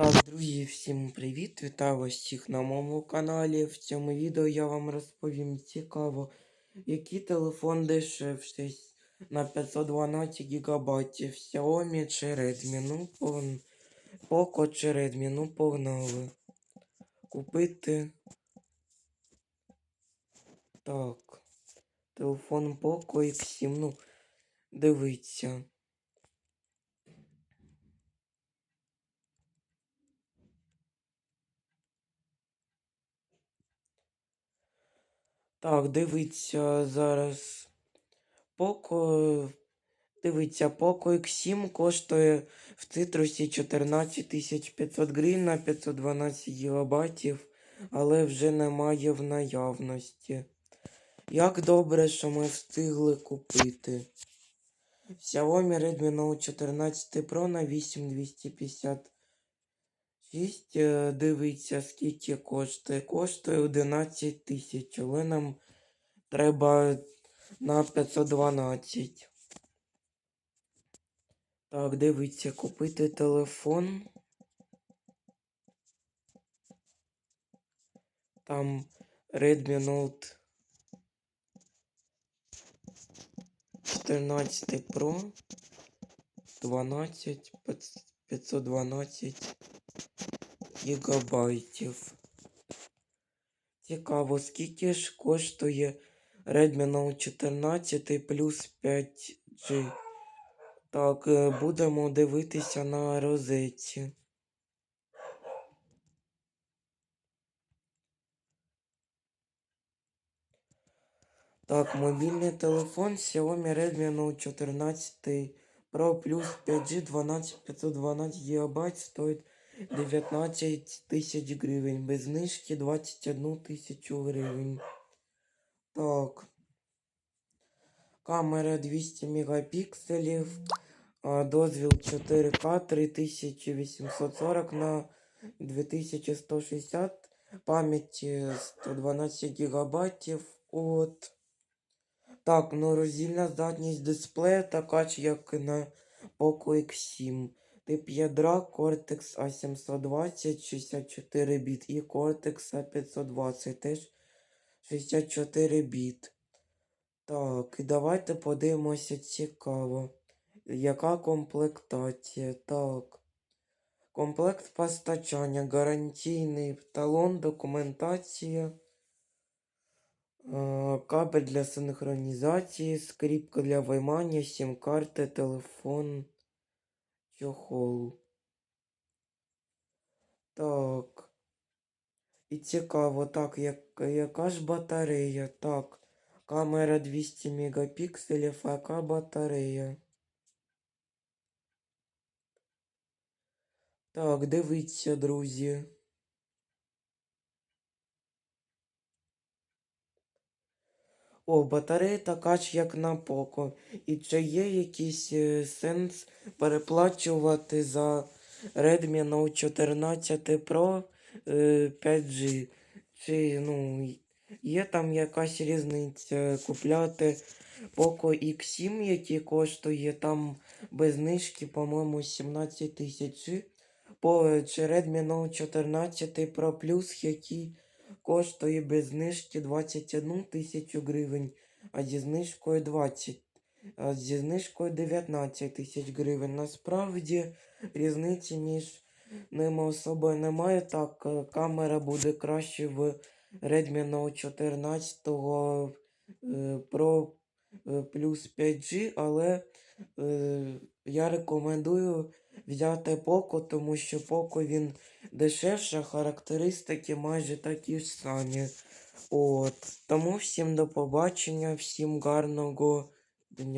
Так, друзі, всім привіт! Вітаю вас всіх на моєму каналі. В цьому відео я вам розповім цікаво, який телефон дешевший на 512 ГБ Xiaomi чи Redmi. Ну, пон... Poco чи Redmi, ну погнали. Купити. Так. Телефон Poco X7, ну, дивіться. Так, дивиться зараз. Поко... Дивіться, Poco X7 коштує в цитрусі 14500 гривень на 512 ГБ, але вже немає в наявності. Як добре, що ми встигли купити. Xiaomi Redmi Note 14 Pro на 8250 6 е, дивиться, скільки коштує. Коштує 11 тисяч, але нам треба на 512. Так, дивиться купити телефон. Там Redmi Note 14 Pro 12 512 гігабайтів. Цікаво, скільки ж коштує Redmi Note 14 плюс 5G. Так, е, будемо дивитися на розетці. Так, мобільний телефон Xiaomi Redmi Note 14 Pro Plus 5G 12 512 ГБ стоїть 19 тисяч гривень. Без знижки 21 тисячу гривень. Так. Камера 200 мегапікселів. Дозвіл 4К 3840 на 2160. Пам'ять е, 112 гігабайтів. От. Так, ну роздільна здатність дисплея така ж, як на Poco X7. Тип ядра Cortex A720 64 біт і Cortex A520 теж 64 біт. Так, і давайте подивимося цікаво. Яка комплектація? Так. Комплект постачання, гарантійний талон, документація. Е, Кабель для синхронізації, скріпка для виймання, сім-карти, телефон, чохол. Так. І цікаво, так, як, яка ж батарея? Так. Камера 200 мегапікселів, а яка батарея? Так, дивіться, друзі. О, батарея така ж, як на Poco. І чи є якийсь е, сенс переплачувати за Redmi Note 14 Pro е, 5G? Чи, ну, є там якась різниця купляти Poco X7, який коштує там без знижки, по-моєму, 17 тисяч, по- чи Redmi Note 14 Pro Plus, який коштує без знижки 21 тисячу гривень, а зі знижкою 20, а зі знижкою 19 тисяч гривень. Насправді різниці між ними особо немає. Так, е, камера буде краще в Redmi Note 14 е, Pro е, плюс 5G, але я рекомендую взяти Poco, тому що Poco він дешевше, характеристики майже такі ж самі. От. Тому всім до побачення, всім гарного дня.